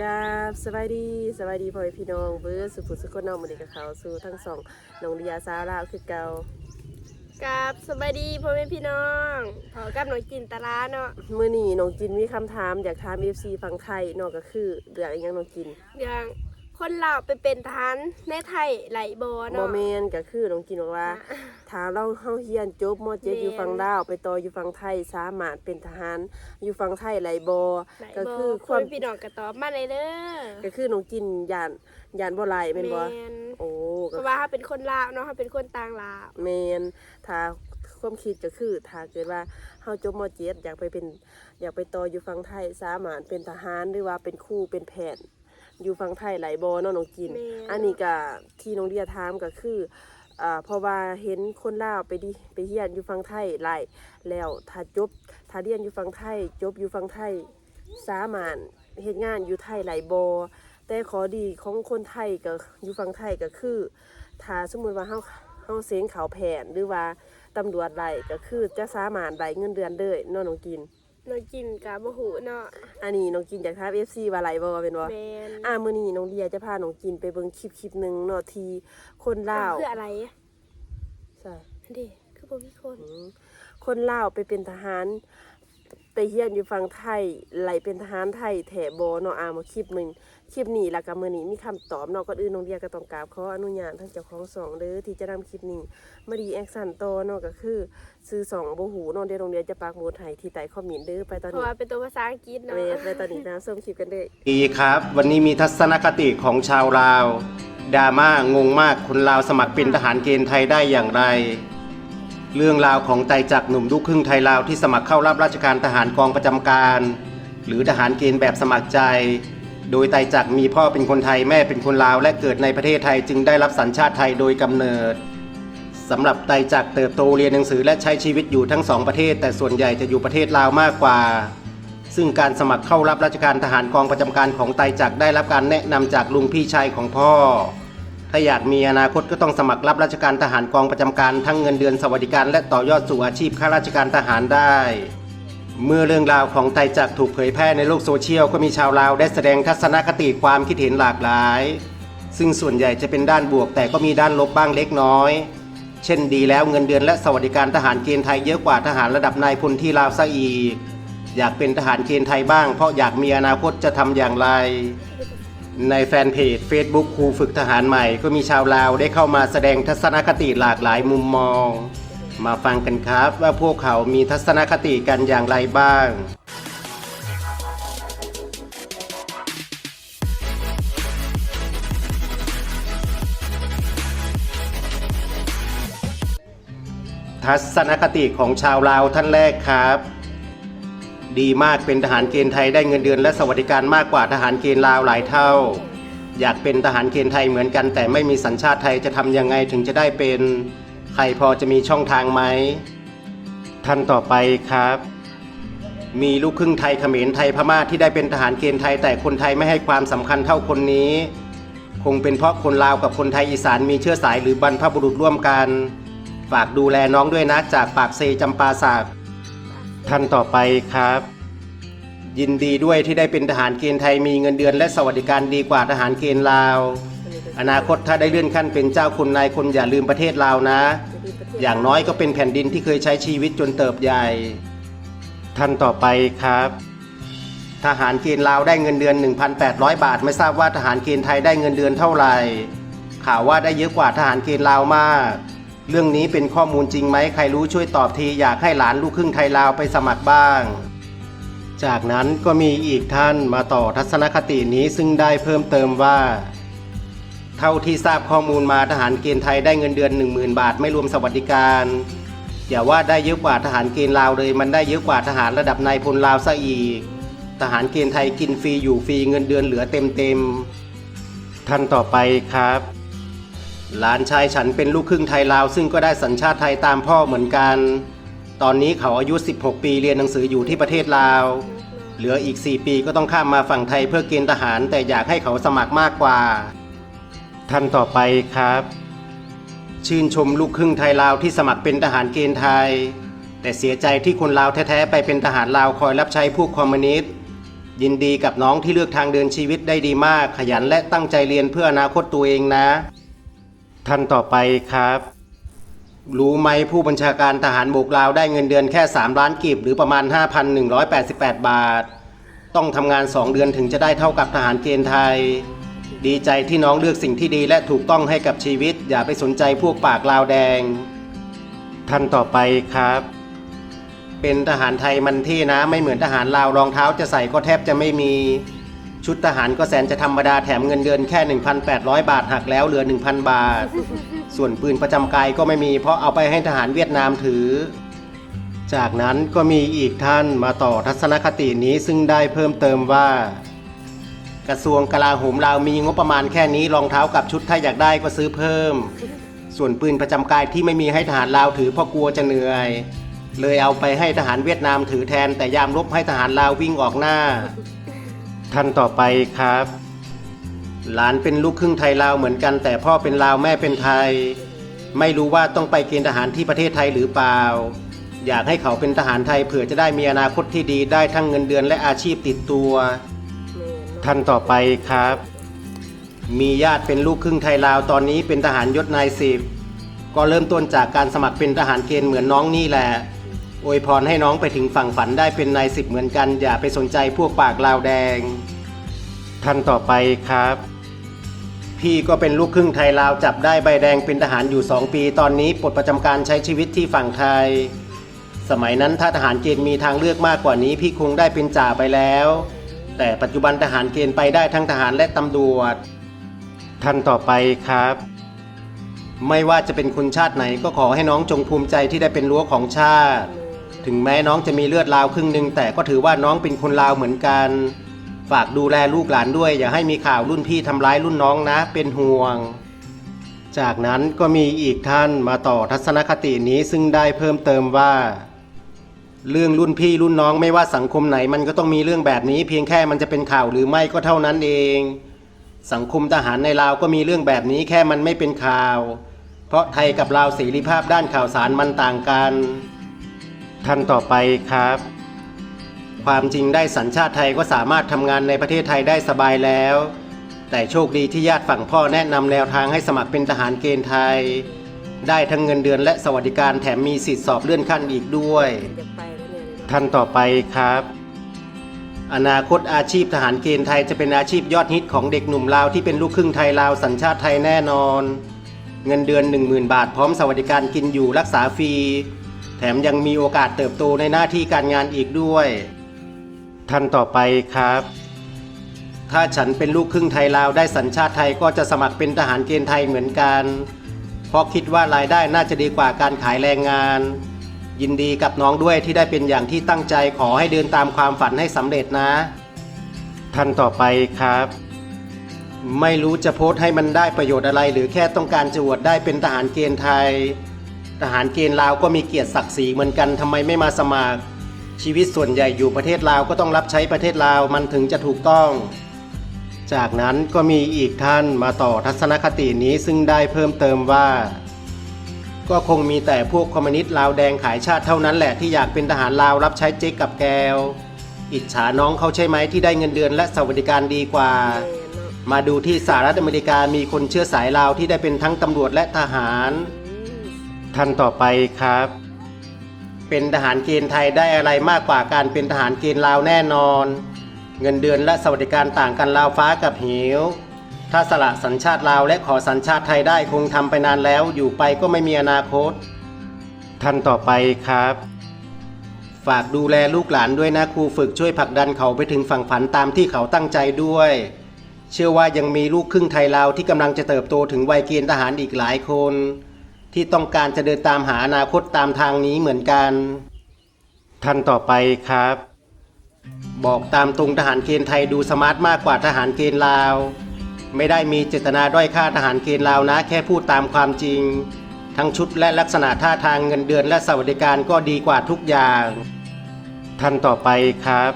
กราบสบายดีสบายดีพ่อแม่พี่น้องเบิร์ดสุขุสุขคนน้องมือนี้กับเขาสู่ทั้งสองน้องดิยาสาวลาวคือเก่ากับสบายดีพ่อแม่พี่น้องพอกับน้องจินตลาเนาะมื่อนี้น้องจินมีคำถามอยากถามเอฟซีฝั่งไทยเนอกก็คือเรื่องอหยังน้องจินเรื่อง คนเราวไปเป็นทหารในไทยไหลบอโมเนาะเมนก็คือน้องจินบอกว่า ถ้าเราเฮาเฮียนจบมเจ็ดแม่นอยู่ฝั่งลาวไปต่ออยู่ฝั่งไทยสามารถเป็นทหารอยู่ฝั่งไทยไหลบอไหลก็บอคือคพ่อวามแม่พี่น้องก็ตอบมาเลยเด้อก็คือน้องจินยานยานบ่ไหลแม่นบ่แม่นโอ้เพก็ราะว่าเขาเป็นคนลาวเนาะเขาเป็นคนต่างลาว แมนถ้าความคิดก็คือถ้าเกิดว่าเฮาจบมเจ็ดอยากไปเป็นอยากไปต่ออยู่ฝั่งไทยสามารถเป็นทหารหรือว่าเป็นครูเป็นแพทย์ อยู่ฝั่งไทยหลายบอเนาะน้องกิน แม่นอันนี้ก็ที่น้องเดียถามก็คืออ่าเพราะว่าเห็นคนลาวไปดิไปเรียนอยู่ฝั่งไทยหลายแล้วถ้าจบถ้าเรียนอยู่ฝั่งไทย จบอยู่ฝั่งไทยสามารถเฮ็ดงานอยู่ไทยหลายบอแต่ขอดีของคนไทยก็อยู่ฝั่งไทยก็คือ ถ้าสมมุติว่าเฮาเฮาเสียงเขาแผนหรือว่าตำรวจไล่ก็คือจะสามารถได้เงินเดือนเลยเนาะน้องกิน น้องจินกับบ่หูเนาะอันนี้น้องกินจากทาบ FC ว่าไล่บ่เป็นบ่แมนอ่ามื้อนี้น้องเดียจะพาน้องกินไปเบิ่งคลิปคลิปหนึงเนาะที่คนลาวคืออะไรใช่อันนี้คือบ่มีคนอืมคนลาวไปเป็นทหาร ไปเฮียนอยู่ฝั่งไทยไหลเป็นทหารไทยแถบเนาะอ่ามาคลิปหนึงคลิปนี้แล้วก็มื้อนี้มีคำตอบเนาะก่อนอื่นน้องเดียก็ต้องกราบขออนุญาตทั้งเจ้าของสองเด้อที่จะนำคลิปนี้มาดีแอคชั่นต่อเนาะก็คือซื้อสองบ่หูเนาะเดี๋ยวโรงเรียนจะปักหมุดให้ที่ใต้คอมเมนต์เด้อไปตอนเพราะนี้ว่าเป็นตัวภาษาอังกฤษเนาะเวทไปตอนนี้นะส้มคลิปกันเด้อ ดีครับ วันนี้มีทัศนคติของชาวลาวดราม่างงมากคนลาวสมัครเป็นทหารเกณฑ์ไทยได้อย่างไร เรื่องราวของไตจักรหนุ่มลูกครึ่งไทยลาวที่สมัครเข้ารับราชการทหารกองประจำการ หรือทหารเกณฑ์แบบสมัครใจ โดยไตจักรมีพ่อเป็นคนไทยแม่เป็นคนลาว และเกิดในประเทศไทยจึงได้รับสัญชาติไทยโดยกำเนิดสำหรับไตจักรเติบโตเรียนหนังสือและใช้ชีวิตอยู่ทั้งสองประเทศ แต่ส่วนใหญ่จะอยู่ประเทศลาวมากกว่า ซึ่งการสมัครเข้ารับราชการทหารกองประจำการของไตจักรได้รับการแนะนำจากลุงพี่ชายของพ่อ ถ้าอยากมีอนาคตก็ต้องสมัครรับราชการทหารกองประจำการทั้งเงินเดือนสวัสดิการ และต่อยอดสู่อาชีพข้าราชการทหารได้ เมื่อเรื่องราวของไตจักรถูกเผยแพร่ในโลกโซเชียลก็มีชาวลาวได้แสดงทัศนคติความคิดเห็นหลากหลาย ซึ่งส่วนใหญ่จะเป็นด้านบวกแต่ก็มีด้านลบบ้างเล็กน้อย เช่นดีแล้วเงินเดือนและสวัสดิการทหารเกณฑ์ไทยเยอะกว่าทหารระดับนายพลที่ลาวซะอีก อยากเป็นทหารเกณฑ์ไทยบ้าง เพราะอยากมีอนาคตจะทำอย่างไร ในแฟนเพจ Facebook ครูฝึกทหารใหม่ ก็มีชาวลาวได้เข้ามาแสดงทัศนคติหลากหลายมุมมอง มาฟังกันครับว่าพวกเขามีทัศนคติกันอย่างไรบ้างทัศนคติของชาวลาวท่านแรกครับ ดีมากเป็นทหารเกณฑ์ไทยได้เงินเดือนและสวัสดิการมากกว่าทหารเกณฑ์ลาวหลายเท่า อยากเป็นทหารเกณฑ์ไทยเหมือนกัน แต่ไม่มีสัญชาติไทยจะทำยังไงถึงจะได้เป็น ใครพอจะมีช่องทางไหมท่านต่อไปครับ มีลูกครึ่งไทยเขมรไทยพม่าที่ได้เป็นทหารเกณฑ์ไทย แต่คนไทยไม่ให้ความสำคัญเท่าคนนี้ คงเป็นเพราะคนลาวกับคนไทยอีสานมีเชื้อสายหรือบรรพบุรุษร่วมกัน ฝากดูแลน้องด้วยนะจากปากเซจำปาสัก ท่านต่อไปครับ ยินดีด้วยที่ได้เป็นทหารเกณฑ์ไทยมีเงินเดือน และสวัสดิการดีกว่าทหารเกณฑ์ลาว อนาคตถ้าได้เลื่อนขั้นเป็นเจ้าคุณนายคนอย่าลืมประเทศลาวนะ อย่างน้อยก็เป็นแผ่นดินที่เคยใช้ชีวิตจนเติบใหญ่ ท่านต่อไปครับ ทหารเกณฑ์ลาวได้เงินเดือน 1,800 บาท ไม่ทราบว่าทหารเกณฑ์ไทยได้เงินเดือนเท่าไหร่ข่าวว่าได้เยอะกว่าทหารเกณฑ์ลาวมาก เรื่องนี้เป็นข้อมูลจริงไหมใครรู้ช่วยตอบทีอยากให้หลานลูกครึ่งไทยลาวไปสมัครบ้าง จากนั้นก็มีอีกท่านมาต่อทัศนคตินี้ซึ่งได้เพิ่มเติมว่า เท่าที่ทราบข้อมูลมาทหารเกณฑ์ไทยได้เงินเดือน 10,000 บาทไม่รวมสวัสดิการอย่าว่าได้เยอะกว่าทหารเกณฑ์ลาวเลย มันได้เยอะกว่าทหารระดับนายพลลาวซะอีก ทหารเกณฑ์ไทยกินฟรีอยู่ฟรีเงินเดือนเหลือเต็มเต็มท่านต่อไปครับ หลานชายฉันเป็นลูกครึ่งไทยลาว ซึ่งก็ได้สัญชาติไทยตามพ่อเหมือนกัน ตอนนี้เขาอายุ 16 ปีเรียนหนังสืออยู่ที่ประเทศลาว เหลืออีก 4 ปีก็ต้องข้ามมาฝั่งไทยเพื่อเกณฑ์ทหาร แต่อยากให้เขาสมัครมากกว่า ท่านต่อไปครับ ชื่นชมลูกครึ่งไทยลาวที่สมัครเป็นทหารเกณฑ์ไทย แต่เสียใจที่คนลาวแท้ๆไปเป็นทหารลาวคอยรับใช้พวกคอมมิวนิสต์ยินดีกับน้องที่เลือกทางเดินชีวิตได้ดีมาก ขยันและตั้งใจเรียนเพื่ออนาคตตัวเองนะ ท่านต่อไปครับ รู้ไหมผู้บัญชาการทหารบกลาวได้เงินเดือนแค่ 3 ล้านกีบหรือประมาณ 5,188 บาท ต้องทำงาน 2 เดือนถึงจะได้เท่ากับทหารเกณฑ์ไทย ดีใจที่น้องเลือกสิ่งที่ดีและถูกต้องให้กับชีวิต อย่าไปสนใจพวกปากลาวแดง ท่านต่อไปครับ เป็นทหารไทยมันเท่นะไม่เหมือนทหารลาวรองเท้าจะใส่ก็แทบจะไม่มี ชุดทหารก็แสนจะธรรมดาแถมเงินเดือนแค่ 1,800 บาทหักแล้วเหลือ 1,000 บาท ส่วนปืนประจำกายก็ไม่มีเพราะเอาไปให้ทหารเวียดนามถือ จากนั้นก็มีอีกท่านมาต่อทัศนคตินี้ซึ่งได้เพิ่มเติมว่า กระทรวงกลาโหมลาวมีงบประมาณแค่นี้รองเท้ากับชุดถ้าอยากได้ก็ซื้อเพิ่ม ส่วนปืนประจำกายที่ไม่มีให้ทหารลาวถือเพราะกลัวจะเหนื่อย เลยเอาไปให้ทหารเวียดนามถือแทนแต่ยามรบให้ทหารลาววิ่งออกหน้า ท่านต่อไปครับ หลานเป็นลูกครึ่งไทยลาวเหมือนกัน แต่พ่อเป็นลาวแม่เป็นไทย ไม่รู้ว่าต้องไปเกณฑ์ทหารที่ประเทศไทยหรือเปล่า อยากให้เขาเป็นทหารไทยเผื่อจะได้มีอนาคตที่ดีได้ทั้งเงินเดือนและอาชีพติดตัว ท่านต่อไปครับ มีญาติเป็นลูกครึ่งไทยลาวตอนนี้เป็นทหารยศนายสิบก็เริ่มต้นจากการสมัครเป็นทหารเกณฑ์เหมือนน้องนี่แหละ อวยพรให้น้องไปถึงฝั่งฝันได้เป็นนายสิบเหมือนกัน อย่าไปสนใจพวกปากลาวแดง ท่านต่อไปครับ พี่ก็เป็นลูกครึ่งไทยลาวจับได้ใบแดงเป็นทหารอยู่สองปี ตอนนี้ปลดประจำการใช้ชีวิตที่ฝั่งไทย สมัยนั้นถ้าทหารเกณฑ์มีทางเลือกมากกว่านี้ พี่คงได้เป็นจ่าไปแล้ว แต่ปัจจุบันทหารเกณฑ์ไปได้ทั้งทหารและตำรวจ ท่านต่อไปครับไม่ว่าจะเป็นคนชาติไหนก็ขอให้น้องจงภูมิใจที่ได้เป็นรั้วของชาติ ถึงแม้น้องจะมีเลือดลาวครึ่งหนึ่งแต่ก็ถือว่าน้องเป็นคนลาวเหมือนกัน ฝากดูแลลูกหลานด้วย อย่าให้มีข่าวรุ่นพี่ทำร้ายรุ่นน้องนะ เป็นห่วง จากนั้นก็มีอีกท่านมาต่อทัศนคตินี้ซึ่งได้เพิ่มเติมว่า เรื่องรุ่นพี่รุ่นน้องไม่ว่าสังคมไหนมันก็ต้องมีเรื่องแบบนี้ เพียงแค่มันจะเป็นข่าวหรือไม่ก็เท่านั้นเอง สังคมทหารในลาวก็มีเรื่องแบบนี้แค่มันไม่เป็นข่าว เพราะไทยกับลาวเสรีภาพด้านข่าวสารมันต่างกัน ท่านต่อไปครับ ความจริงได้สัญชาติไทยก็สามารถทำงานในประเทศไทยได้สบายแล้ว แต่โชคดีที่ญาติฝั่งพ่อแนะนำแนวทางให้สมัครเป็นทหารเกณฑ์ไทย ได้ทั้งเงินเดือนและสวัสดิการแถมมีสิทธิสอบเลื่อนขั้นอีกด้วย ท่านต่อไปครับ อนาคตอาชีพทหารเกณฑ์ไทยจะเป็นอาชีพยอดฮิตของเด็กหนุ่มลาวที่เป็นลูกครึ่งไทยลาวสัญชาติไทยแน่นอน เงินเดือน 10,000 บาทพร้อมสวัสดิการกินอยู่รักษาฟรี แถมยังมีโอกาสเติบโตในหน้าที่การงานอีกด้วยท่านต่อไปครับ ถ้าฉันเป็นลูกครึ่งไทยลาวได้สัญชาติไทยก็จะสมัครเป็นทหารเกณฑ์ไทยเหมือนกัน เพราะคิดว่ารายได้น่าจะดีกว่าการขายแรงงาน ยินดีกับน้องด้วยที่ได้เป็นอย่างที่ตั้งใจขอให้เดินตามความฝันให้สำเร็จนะ ท่านต่อไปครับ ไม่รู้จะโพสต์ให้มันได้ประโยชน์อะไร หรือแค่ต้องการจะอวดได้เป็นทหารเกณฑ์ไทย ทหารเกณฑ์ลาวก็มีเกียรติศักดิ์ศรีเหมือนกันทำไมไม่มาสมัคร ชีวิตส่วนใหญ่อยู่ประเทศลาวก็ต้องรับใช้ประเทศลาวมันถึงจะถูกต้อง จากนั้นก็มีอีกท่านมาต่อทัศนคตินี้ซึ่งได้เพิ่มเติมว่า ก็คงมีแต่พวกคอมมิวนิสต์ลาวแดงขายชาติเท่านั้นแหละที่อยากเป็นทหารลาวรับใช้เจ๊กกับแกวอิจฉาน้องเขาใช่ไหมที่ได้เงินเดือนและสวัสดิการดีกว่า มาะมาดูที่สหรัฐอเมริกามีคนเชื้อสายลาวที่ได้เป็นทั้งตำรวจและทหาร ท่านต่อไปครับ เป็นทหารเกณฑ์ไทยได้อะไรมากกว่าการเป็นทหารเกณฑ์ลาวแน่นอน เงินเดือนและสวัสดิการต่างกันลาวฟ้ากับเหว ถ้าสละสัญชาติลาวและขอสัญชาติไทยได้คงทำไปนานแล้วอยู่ไปก็ไม่มีอนาคต ท่านต่อไปครับ ฝากดูแลลูกหลานด้วยนะครูฝึกช่วยผลักดันเขาไปถึงฝั่งฝันตามที่เขาตั้งใจด้วยเชื่อว่ายังมีลูกครึ่งไทยลาวที่กำลังจะเติบโตถึงวัยเกณฑ์ทหารอีกหลายคน ที่ต้องการจะเดินตามหาอนาคตตามทางนี้เหมือนกัน ท่านต่อไปครับ บอกตามตรงทหารเกณฑ์ไทยดูสมาร์ทมากกว่าทหารเกณฑ์ลาว ไม่ได้มีเจตนาด้อยค่าทหารเกณฑ์ลาวนะ แค่พูดตามความจริง ทั้งชุดและลักษณะท่าทางเงินเดือนและสวัสดิการก็ดีกว่าทุกอย่าง ท่านต่อไปครับ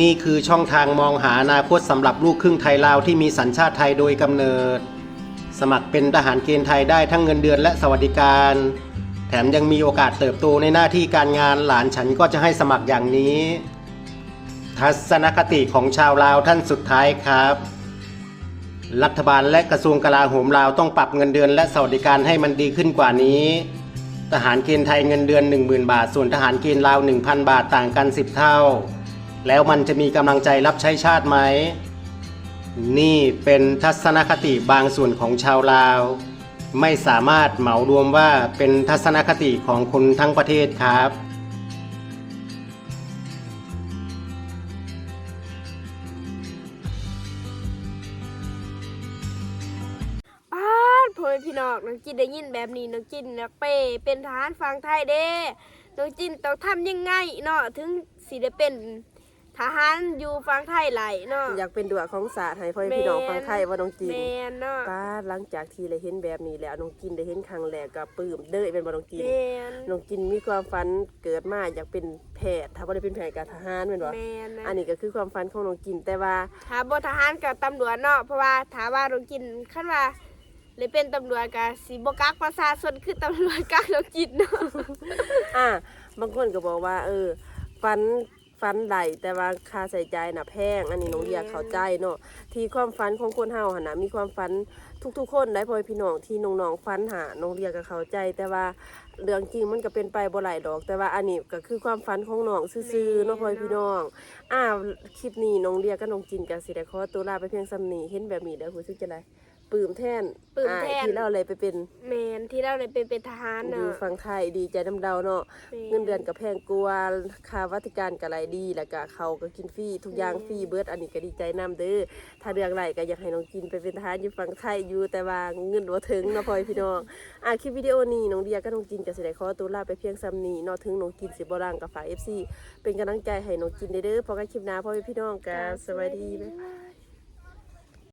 นี่คือช่องทางมองหาอนาคตสำหรับลูกครึ่งไทยลาวที่มีสัญชาติไทยโดยกำเนิด สมัครเป็นทหารเกณฑ์ไทยได้ทั้งเงินเดือนและสวัสดิการ แถมยังมีโอกาสเติบโตในหน้าที่การงานหลานฉันก็จะให้สมัครอย่างนี้ ทัศนคติของชาวลาวท่านสุดท้ายครับ รัฐบาลและกระทรวงกลาโหมลาวต้องปรับเงินเดือนและสวัสดิการให้มันดีขึ้นกว่านี้ ทหารเกณฑ์ไทยเงินเดือน 10,000 บาท ส่วนทหารเกณฑ์ลาว 1,000 บาทต่างกัน 10 เท่า แล้วมันจะมีกำลังใจรับใช้ชาติไหม นี่เป็นทัศนคติบางส่วนของชาวลาว ไม่สามารถเหมารวมว่าเป็นทัศนคติของคนทั้งประเทศครับ ป้าดพ่อแม่พี่น้องน้องจินได้ยินแบบนี้น้องจินนักเป้เป็นทหารฝั่งไทยเด้น้องจินต้องทำยังไงเนาะถึงสิได้เป็น ทหารอยู่ฝั่งไทยไหลเนาะอยากเป็นดัวของศาสตร์ให้พ่อแม่พี่น้องฟังไทยว่าน้องจีนแมนเนาะป้าหลังจากที่ได้เห็นแบบนี้แล้วน้องจินได้เห็นครั้งแรกก็ปลื้มเด้อเป็นบ่น้องจีนแมนน้องจินมีความฝันเกิดมาอยากเป็นแพทย์ถ้าบ่ได้เป็นแพทย์ก็ทหารแม่นบ่แมนนะอันนี้ก็คือความฝันของน้องจินแต่ว่าถ้าบ่ทหารกับตำรวจเนาะเพราะว่าถ้าว่าน้องจินคันว่าเลยเป็นตำรวจก็สิบ่กักประชาชนคือตำรวจกักน้องจินเนาะอ่าบางคนก็บอกว่า เออฝัน ฝันใดแต่ว่าค่าใช้จ่ายน่ะแพง อันนี้น้องเดียเข้าใจเนาะที่ความฝันของคนเฮาหั่นน่ะมีความฝันทุกๆ คนได้พ่อแม่พี่น้องที่น้องๆฝันหาน้องเดียก็เข้าใจ แต่ว่าเรื่องจริงมันก็เป็นไปบ่หลายดอก แต่ว่าอันนี้ก็คือความฝันของน้องซื่อๆเนาะพ่อแม่พี่น้องอ่าคลิปนี้น้องเดียกับน้องจินก็สิได้ขอตัวลาไปเพียงส่ำนี้เห็นแบบนี้แล้วรู้สึกจังได ปลื้มแทนปลื้มแทนอ้ายที่เราเลยไปเป็นแมนที่เราเลยเป็นเป็นทหารอยู่เนาะ ฝั่งไทยดีใจน้ำเดาเนาะเงินเดือนกับแพงกว่าค่าวัติการกับรายดีแล้วก็เขาก็กินฟรีทุกอย่างฟรีเบิดอันนี้ก็ดีใจนํเด้อถ้าเรื่องไรก็อยากให้น้องกินไปเป็นทหารอยู่ฝั่งไทยอยู่แต่ว่าเงินบ่ถึงเนาะพ่อพี่น้องอะคลิปวิดีโอนี้น้องเดียกับน้องกินก็สิได้ขอตัวลาไปเพียงซ้ำนี้เนาะถึงน้องกินสิบ่ร่างกับฝาก FC เป็นกำลังใจให้น้องกินเด้อๆพอกันคลิปหน้าพ่อพี่น้องก็สวัสดีบ๊ายบาย